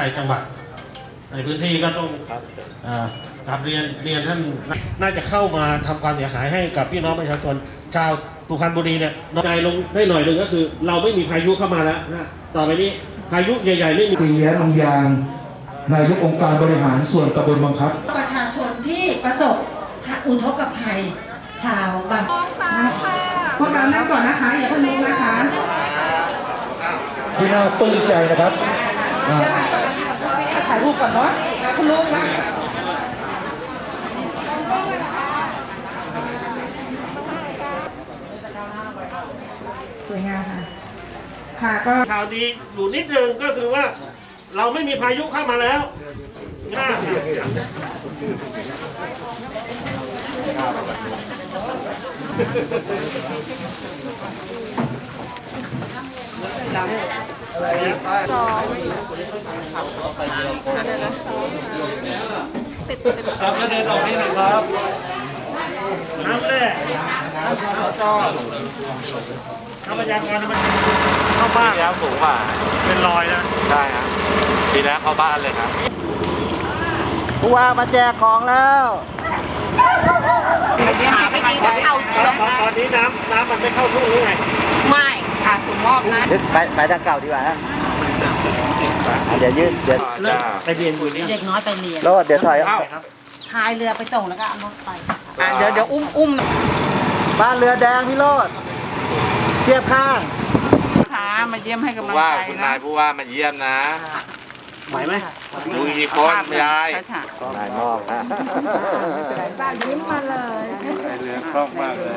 ส่จังหวัด ในพื้นที่ก็ต้องอ่ากราบเรียนเรียนท่านน่าจะเข้ามาทำความเสียหายให้กับพี่น้องประชาชนชาวสุพรรณบุรีเนี่ยน้อยใจลงได้หน่อยหนึ่งก็คือ เราไม่มีพายุเข้ามาแล้วนะต่อไปนี้พายุใหญ่ๆไม่มีปียะนงยางนายกองค์การบริหารส่วนตำบลบังคับประชาชนที่ประสบอุทกภัยชาวบางพวกเรานั่งก่อนนะคะอย่าเพิ่งลุกนะคะที่น่าปลื้มใจนะครับอ่า ถ่ายรูปก่อนเนาะคุณลุงนะสวยงามค่ะ ค่ะก็ข่าวดีอยู่นิดนึงก็คือว่า เราไม่มีพายุเข้ามาแล้วนะครับเดินออกนี่นะครับน้ำแร่น้ำสจทรัพยากรธรรมชาติเข้าบ้านปีแล้วสูงกว่าเป็นรอยนะใช่ครับปีแล้วเข้าบ้านเลยครับผู้ว่ามาแจกของแล้วตอนนี้น้ำน้ำมันไม่เข้าทุ่งหรือไงไม่ ค่ะถุงงอกนะไปไปทางเก่าดีกว่าฮะอะเดี๋ยวยืดเดี๋ยวจ้าไปเรียนอยู่เนี่ยเด็กน้อยไปเรียนโลดเดี๋ยวถอยพายเรือไปส่งแล้วก็เอารถไปอะเดี๋ยวเดี๋ยวอุ้มอุ้มบ้านเรือแดงพี่โลดเทียบข้างนะคะมาเยี่ยมให้กำผู้ลังว่าใจคุณนะ นายผู้ว่ามาเยี่ยมนะไหวไหมดูกี่คนยายใช่ค่ะนายมอบฮะบ้านยิ้มมาเลยเรือคล่องมากเลย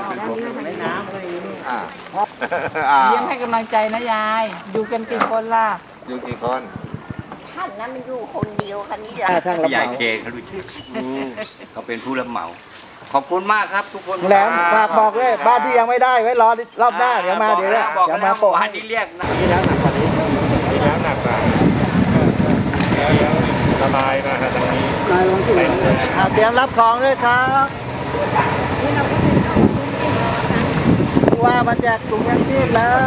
อ่าเยี่ยมให้กำลังใจนะยาย อยู่กันกี่คนล่ะ อยู่กี่คนท่านนั้นมันอยู่คนเดียวคันนี้เดียวทางรับใหญ่เหมาเคเขารู้ชื่อเขาเป็นผู้รับเหมาขอบคุณมากครับทุกคนแหลมฝากบอกเลยบ้านที่ยังไม่ได้ไว้รอรอบหน้าเดี๋ยวมาเดี๋ยวบอกแล้วบอกเดี๋ยวแล้มาวโปะบ้านนี้เรียกนะที่แล้วหนักกว่านี้ ปีแล้วหนักกว่าแล้ว สบายมาทางนี้อะเตรียมรับของเลยครับผู้ว่ามาแจกถุงยังชีพแล้ว